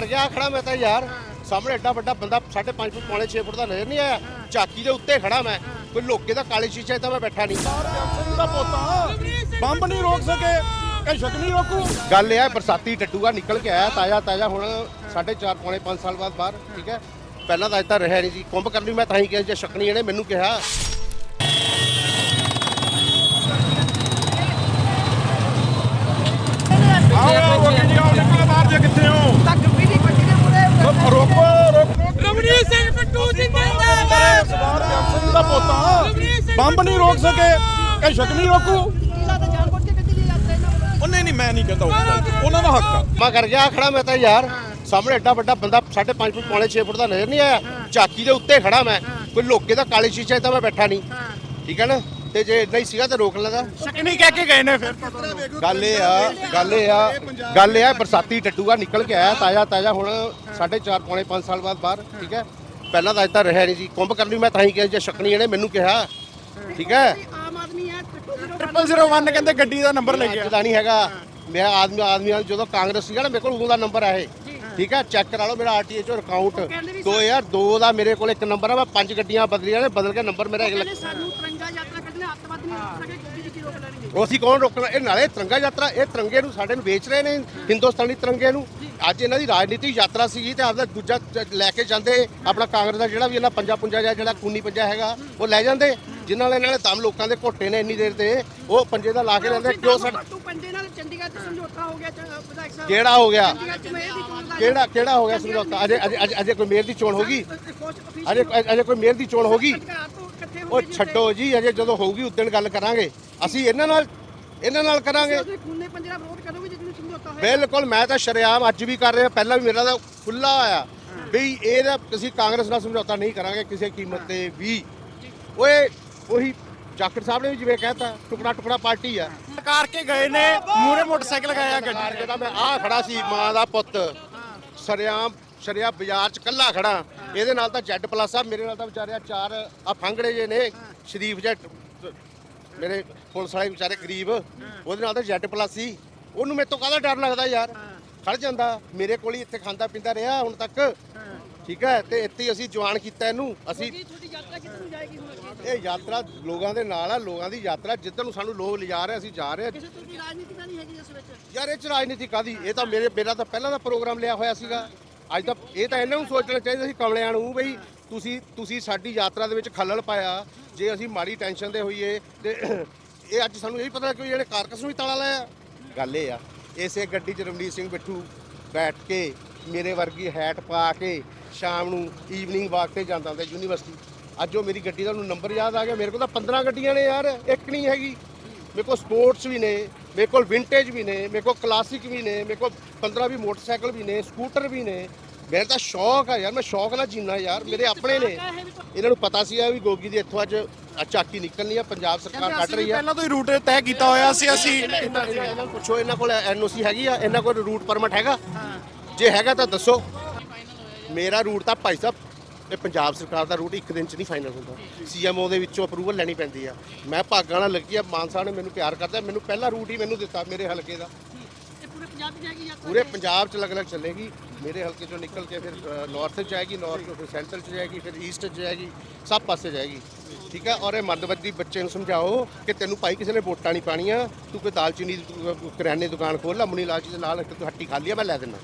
ਕਰ ਗਿਆ ਖੜਾ ਮੈਂ ਤਾਂ ਯਾਰ ਸਾਹਮਣੇ ਐਡਾ ਵੱਡਾ ਬੰਦਾ 5.5 ਫੁੱਟ ਪੌਣੇ 6 ਫੁੱਟ ਦਾ ਨਜ਼ਰ ਨਹੀਂ ਆਇਆ। ਝਾਕੀ ਦੇ ਉੱਤੇ ਖੜਾ ਮੈਂ। ਕੋਈ ਲੋਕੇ ਦਾ ਕਾਲੇ ਸ਼ੀਸ਼ੇ ਤਾਂ ਮੈਂ ਬੈਠਾ ਨਹੀਂ। ਦਾ ਪੋਤਾ ਬੰਬ ਨਹੀਂ ਰੋਕ ਸਕੇ ਇਹ ਸ਼ਕ ਨਹੀਂ ਰੋਕੂ। ਗੱਲ ਇਹ ਹੈ ਬਰਸਾਤੀ ਟੱਟੂਗਾ ਨਿਕਲ ਕੇ ਆਇਆ ਤਾਜ਼ਾ ਤਾਜ਼ਾ ਹੁਣ 4.5 ਪੌਣੇ 5 ਸਾਲ ਬਾਅਦ ਬਾਹਰ ਠੀਕ ਹੈ? ਪਹਿਲਾਂ ਤਾਂ ਅੱਜ ਤਾਂ ਰਿਹਾ ਨਹੀਂ ਜੀ ਕੁੰਭ ਕਰਨੀ ਮੈਂ ਤਾਂ ਹੀ ਕਿਹਾ ਜੇ ਸ਼ਕਣੀ ਇਹਨੇ ਮੈਨੂੰ ਕਿਹਾ ਆਓ ਰੋਕੀ ਜੀ ਆਓ ਨਿਕਲੋ ਬਾਹਰ ਜੇ ਕਿੱਥੇ ਹੋ ਰੋ- ਰੋਕੋ ਰੋਕੋ ਰਵਨੀਤ ਸਿੰਘ ਬਿੱਟੂ ਜਿੰਦਾਬਾਦ ਸਰਦਾਰ ਜਗਤ ਸਿੰਘ ਦਾ ਪੋਤਾ ਬੰਬ ਨਹੀਂ ਰੋਕ ਸਕੇ ਇਹ ਸ਼ਕ ਨਹੀਂ ਰੋਕੂ ਉਹ ਨਹੀਂ ਨਹੀਂ ਮੈਂ ਨਹੀਂ ਕਹਿੰਦਾ। ਉਹਨਾਂ ਦਾ ਹੱਕ ਆ। ਮੈਂ ਕਰ ਗਿਆ ਖੜਾ ਮੈਂ ਤਾਂ ਯਾਰ। ਸਾਹਮਣੇ ਐਡਾ ਵੱਡਾ ਬੰਦਾ 5.5 ਫੁੱਟ ਪੌਣੇ 6 ਫੁੱਟ ਦਾ ਨਜ਼ਰ ਨਹੀਂ ਆਇਆ। ਝਾਕੀ ਦੇ ਉੱਤੇ ਖੜਾ ਮੈਂ। ਕੋਈ ਲੋਕੇ ਦਾ ਕਾਲੇ ਸ਼ੀਸ਼ੇ ਤਾਂ ਮੈਂ ਬੈਠਾ ਨਹੀਂ। ਠੀਕ ਹੈ ਨਾ? ਤੇ ਜੇ ਨਹੀਂ ਸੀਗਾ ਤਾਂ ਰੋਕ ਲੈਂਦਾ। ਸ਼ਕ ਨਹੀਂ ਕਹਿ ਕੇ ਗਏ ਨੇ ਫਿਰ। ਗੱਲ ਇਹ ਆ ਗੱਲ ਇਹ ਆ ਗੱਲ ਇਹ ਆ ਬਰਸਾਤੀ ਟੱਟੂਗਾ ਨਿਕਲ ਕੇ ਆਇਆ ਤਾਜ਼ਾ ਤਾਜ਼ਾ ਹੁਣ 4.5 ਪੌਣੇ 5 ਸਾਲ ਬਾਅਦ ਬਾਹਰ ਠੀਕ ਹੈ ਪਹਿਲਾਂ ਤਾਂ ਅੱਜ ਤਾਂ ਰਿਹਾ ਨਹੀਂ ਜੀ ਕੁੰਭ ਕਰਨੀ ਮੈਂ ਤਾਂ ਹੀ ਕਿਹਾ ਜੇ ਸ਼ਕਣੀ ਇਹਨੇ ਮੈਨੂੰ ਕਿਹਾ ਠੀਕ ਹੈ? ਟ੍ਰਿਪਲ 01 ਕਹਿੰਦੇ ਗੱਡੀ ਦਾ ਨੰਬਰ ਲੈ ਗਿਆ ਪਤਾ ਨਹੀਂ ਹੈਗਾ। ਮੇਰਾ ਆਦਮੀ ਆਦਮੀ ਨਾਲ ਜਦੋਂ ਕਾਂਗਰਸ ਸੀਗਾ ਨਾ ਮੇਰੇ ਕੋਲ ਉਦੋਂ ਦਾ ਨੰਬਰ ਹੈ ਇਹ। ਠੀਕ ਹੈ? ਚੈੱਕ ਕਰਾ ਲਓ ਮੇਰਾ ਆਰਟੀਏ ਚੋਂ ਅਕਾਊਂਟ 2002 ਦਾ ਮੇਰੇ ਕੋਲ ਇੱਕ ਨੰਬਰ ਆ ਮੈਂ ਪੰਜ ਗੱਡੀਆਂ ਬਦਲੀਆਂ ਨੇ ਬਦਲ ਕੇ ਨੰਬਰ ਮੇਰਾ ਅਗਲਾ ਸਾਨੂੰ ਤਿਰੰਗਾ ਯਾਤਰਾ ਕੱਢਣੇ ਅੱਤਵਾਦ ਨਹੀਂ ਰੋਕ ਸਕੇ ਗੱਡੀ ਦੀ ਕੀ ਰੋਕ ਲੈਣਗੇ। ਉਹ ਅਸੀਂ ਕੌਣ ਰੋਕਣਾ ਇਹ ਨਾਲੇ ਤਿਰੰਗਾ ਯਾਤਰਾ ਇਹ ਤਿਰੰਗੇ ਨੂੰ ਸਾਡੇ ਨੂੰ ਵੇਚ ਰਹੇ ਨੇ ਹਿੰਦੁਸਤਾਨੀ ਤਿਰੰਗੇ ਨੂੰ। ਅੱਜ ਇਹਨਾਂ ਦੀ ਰਾਜਨੀਤਿਕ ਯਾਤਰਾ ਸੀਗੀ ਤੇ ਆਪਦਾ ਦੂਜਾ ਲੈ ਕੇ ਜਾਂਦੇ। ਆਪਣਾ ਕਾਂਗਰਸ ਦਾ ਜਿਹੜਾ ਵੀ ਇਹਨਾਂ ਪੰਜਾ ਪੁੰਜਾ ਜਿਹਾ ਜਿਹੜਾ ਕੂਨੀ ਪੰਜਾ ਹੈਗਾ ਉਹ ਲੈ ਜਾਂਦੇ। ਜਿਨ੍ਹਾਂ ਨਾਲ ਇਹਨਾਂ ਨੇ ਦਮ ਲੋਕਾਂ ਦੇ ਘੋਟੇ ਨੇ ਇੰਨੀ ਦੇਰ ਤੇ ਉਹ ਪੰਜੇ ਦਾ ਲਾ ਕੇ ਲੈਂਦੇ ਕਿਉਂ ਸਾਡਾ ਤੂੰ ਪੰਜੇ ਨਾਲ ਚੰਡੀਗੜ੍ਹ ਚ ਸਮਝੌਤਾ ਹੋ ਗਿਆ ਚ- ਵਿਧਾਇਕ ਸਾਹਿਬ। ਕਿਹੜਾ ਹੋ ਗਿਆ? ਕਿਹੜਾ ਕਿਹੜਾ ਹੋ ਗਿਆ ਸਮਝੌਤਾ? ਅਜੇ ਅਜੇ ਅਜੇ- ਕੋਈ ਮੇਅਰ ਦੀ ਚੋਣ ਹੋਗੀ? ਅਜੇ ਅਜੇ ਕੋਈ ਮੇਅਰ ਦੀ ਚੋਣ ਹੋਗੀ? ਹੋ ਉਹ ਛੱਡੋ ਜੀ ਅਜੇ ਜਦੋਂ ਹੋਊਗੀ ਉਦੋਂ ਗੱਲ ਕਰਾਂਗੇ। ਅਸੀਂ ਇਹਨਾਂ ਨਾਲ ਇਹਨਾਂ ਨਾਲ ਕਰਾਂਗੇ। ਬਿਲਕੁਲ ਮੈਂ ਤਾਂ ਸ਼ਰੇਆਮ ਅੱਜ ਵੀ ਕਰ ਰਿਹਾ ਪਹਿਲਾਂ ਵੀ ਮੇਰਾ ਤਾਂ ਖੁੱਲਾ ਆਇਆ। ਵੀ ਇਹਦਾ ਅਸੀਂ ਕਾਂਗਰਸ ਨਾਲ ਸਮਝੌਤਾ ਨਹੀਂ ਕਰਾਂਗੇ ਕਿਸੇ ਕੀਮਤ ਤੇ ਵੀ। ਓਏ ਉਹੀ ਜਾਖੜ ਸਾਹਿਬ ਨੇ ਵੀ ਜਿਵੇਂ ਕਹਿਤਾ ਟੁਕੜਾ ਟੁਕੜਾ ਪਾਰਟੀ ਆ। ਕਾਰ ਕੇ ਗਏ ਨੇ ਮੂਰੇ ਮੋਟਰਸਾਈਕਲ ਲਗਾਇਆ ਗੱਡੀ ਮਾਰ ਕੇ ਤਾਂ ਮੈਂ ਆ ਖੜਾ ਸੀ ਮਾਂ ਦਾ ਪੁੱਤ। ਸ਼ਰੇਆਮ ਸ਼ਰਿਆ ਬਾਜ਼ਾਰ ਚ ਕੱਲਾ ਖੜਾ। ਇਹਦੇ ਨਾਲ ਤਾਂ ਜੈਡ ਪਲੱਸ ਆ ਮੇਰੇ ਨਾਲ ਤਾਂ ਵਿਚਾਰਿਆ ਚਾਰ ਆ ਫੰਗੜੇ ਜੇ ਨੇ ਸ਼ਰੀਫ ਜੈਟ ਮੇਰੇ ਪੁਲਿਸ ਵਾਲੇ ਵਿਚਾਰੇ ਗਰੀਬ ਉਹਦੇ ਨਾਲ ਤਾਂ ਜੈਡ ਪਲੱਸ ਸੀ। ਉਹਨੂੰ ਮੇਰੇ ਤੋਂ ਕਾਹਦਾ ਡਰ ਲੱਗਦਾ ਯਾਰ? ਖੜ ਜਾਂਦਾ। ਮੇਰੇ ਕੋਲ ਹੀ ਇੱਥੇ ਖਾਂਦਾ ਪੀਂਦਾ ਰਿਹਾ ਹੁਣ ਤੱਕ। ਠੀਕ ਹੈ? ਤੇ ਇੱਥੇ ਹੀ ਅਸੀਂ ਜਵਾਨ ਕੀਤਾ ਇਹਨੂੰ। ਅਸੀਂ ਤੁਹਾਡੀ ਯਾਤਰਾ ਕਿੱਥੇ ਨੂੰ ਜਾਏਗੀ ਹੁਣ ਅੱਗੇ? ਇਹ ਯਾਤਰਾ ਲੋਕਾਂ ਦੇ ਨਾਲ ਆ ਲੋਕਾਂ ਦੀ ਯਾਤਰਾ। ਜਿੱਧਰ ਨੂੰ ਸਾਨੂੰ ਲੋਕ ਲਿਜਾ ਰਹੇ ਅਸੀਂ ਜਾ ਰਹੇ ਹਾਂ। ਕਿਸੇ ਦੀ ਰਾਜਨੀਤੀ ਤਾਂ ਨਹੀਂ ਹੈਗੀ ਇਸ ਵਿੱਚ? ਯਾਰ ਇਹ ਚ ਰਾਜਨੀਤੀ ਕਾਦੀ ਇਹ ਤਾਂ ਮੇਰੇ ਮੇਰਾ ਤਾਂ ਪਹਿਲਾਂ ਦਾ ਪ੍ਰੋਗਰਾਮ ਲਿਆ ਹੋਇਆ ਸੀਗਾ। ਅੱਜ ਤਾਂ ਇਹ ਤਾਂ ਇਹਨਾਂ ਨੂੰ ਸੋਚਣਾ ਚਾਹੀਦਾ ਸੀ ਕਮਲਿਆਂ ਨੂੰ ਬਈ ਤੁਸੀਂ ਤੁਸੀਂ ਸਾਡੀ ਯਾਤਰਾ ਦੇ ਵਿੱਚ ਖੱਲਲ ਪਾਇਆ। ਜੇ ਅਸੀਂ ਮਾੜੀ ਟੈਨਸ਼ਨ ਦੇ ਹੋਈਏ ਤੇ ਇਹ ਅੱਜ ਸਾਨੂੰ ਇਹ ਵੀ ਪਤਾ ਕਿ ਜਿਹੜੇ ਕਾਰਕਸ ਨੂੰ ਵੀ ਤਾਲਾ ਲਾਇਆ। ਗੱਲ ਇਹ ਆ ਇਸੇ ਗੱਡੀ 'ਚ ਰਮਨੀਤ ਸਿੰਘ ਬਿੱਠੂ ਬੈਠ ਕੇ ਮੇਰੇ ਵਰਗੀ ਹੈਟ ਪਾ ਕੇ ਸ਼ਾਮ ਨੂੰ ਈਵਨਿੰਗ ਵਾਕ ਤੇ ਜਾਂਦਾ ਹੁੰਦਾ ਯੂਨੀਵਰਸਿਟੀ ਅੱਜ ਉਹ ਮੇਰੀ ਗੱਡੀ ਦਾ ਉਹਨੂੰ ਨੰਬਰ ਯਾਦ ਆ ਗਿਆ। ਮੇਰੇ ਕੋਲ ਤਾਂ 15 ਗੱਡੀਆਂ ਨੇ ਯਾਰ ਇੱਕ ਨਹੀਂ ਹੈਗੀ। ਮੇਰੇ ਕੋਲ ਸਪੋਰਟਸ ਵੀ ਨੇ ਮੇਰੇ ਕੋਲ ਵਿੰਟੇਜ ਵੀ ਨੇ ਮੇਰੇ ਕੋਲ ਕਲਾਸਿਕ ਵੀ ਨੇ ਮੇਰੇ ਕੋਲ 15 ਵੀ ਮੋਟਰਸਾਈਕਲ ਵੀ ਨੇ ਸਕੂਟਰ ਵੀ ਨੇ। ਮੇਰਾ ਤਾਂ ਸ਼ੌਕ ਆ ਯਾਰ ਮੈਂ ਸ਼ੌਕ ਨਾਲ ਜੀਣਾ ਯਾਰ। ਮੇਰੇ ਆਪਣੇ ਨੇ। ਇਹਨਾਂ ਨੂੰ ਪਤਾ ਸੀ ਵੀ ਗੋਗੀ ਦੀ ਇੱਥੋਂ ਅੱਜ ਝਾਕੀ ਨਿਕਲਣੀ ਆ ਪੰਜਾਬ ਸਰਕਾਰ ਕੱਢ ਰਹੀ ਆ। ਪਹਿਲਾਂ ਤੋਂ ਹੀ ਰੂਟ ਤੈਅ ਕੀਤਾ ਹੋਇਆ ਸੀ ਅਸੀਂ ਪੁੱਛੋ ਇਹਨਾਂ ਕੋਲ ਐਨਓਸੀ ਹੈਗੀ ਆ ਇਹਨਾਂ ਕੋਲ ਰੂਟ ਪਰਮਿਟ ਹੈਗਾ। ਜੇ ਹੈਗਾ ਤਾਂ ਦੱਸੋ। ਮੇਰਾ ਰੂਟ ਤਾਂ ਭਾਈ ਸਾਹਿਬ ਇਹ ਪੰਜਾਬ ਸਰਕਾਰ ਦਾ ਰੂਟ ਇੱਕ ਦਿਨ ਚ ਨਹੀਂ ਫਾਈਨਲ ਹੁੰਦਾ। ਸੀਐਮਓ ਦੇ ਵਿੱਚੋਂ ਅਪਰੂਵਲ ਲੈਣੀ ਪੈਂਦੀ ਆ। ਮੈਂ ਭਾਗਾਂ ਨਾਲ ਲੱਗੀ ਆ ਮਾਨ ਸਾਹਿਬ ਨੇ ਮੈਨੂੰ ਪਿਆਰ ਕਰਦਾ ਮੈਨੂੰ ਪਹਿਲਾ ਰੂਟ ਹੀ ਮੈਨੂੰ ਦਿੱਤਾ ਮੇਰੇ ਹਲਕੇ ਦਾ। ਪੂਰੇ ਪੰਜਾਬ ਦੀ ਜਾਏਗੀ ਯਾਤਰਾ ਪੂਰੇ ਪੰਜਾਬ ਚ ਅਲੱਗ-ਅਲੱਗ ਚੱਲੇਗੀ ਮੇਰੇ ਹਲਕੇ ਚੋਂ ਨਿਕਲ ਕੇ ਫਿਰ ਨਾਰਥ ਚ ਜਾਏਗੀ ਨਾਰਥ ਤੋਂ ਫਿਰ ਸੈਂਟਰਲ ਚ ਜਾਏਗੀ ਫਿਰ ਈਸਟ ਚ ਜਾਏਗੀ ਸਭ ਪਾਸੇ ਜਾਏਗੀ। ਠੀਕ ਹੈ ਔਰ ਇਹ ਮੱਧਵਰਗੀ ਬੱਚੇ ਨੂੰ ਸਮਝਾਓ ਕਿ ਤੈਨੂੰ ਭਾਈ ਕਿਸੇ ਨੇ ਵੋਟਾਂ ਨਹੀਂ ਪਾਣੀਆਂ ਤੂੰ ਕੋਈ ਦਾਲਚੀਨੀ ਕਰਿਆਨੇ ਦੁਕਾਨ ਖੋਲ ਲੈ ਮੁਨੀ ਲਾਲ ਜੀ ਦੇ ਨਾਲ ਇੱਕ ਤੂੰ ਹੱਟੀ ਖਾਲੀ ਆ ਮੈਂ ਲੈ ਦਿੰਦਾ।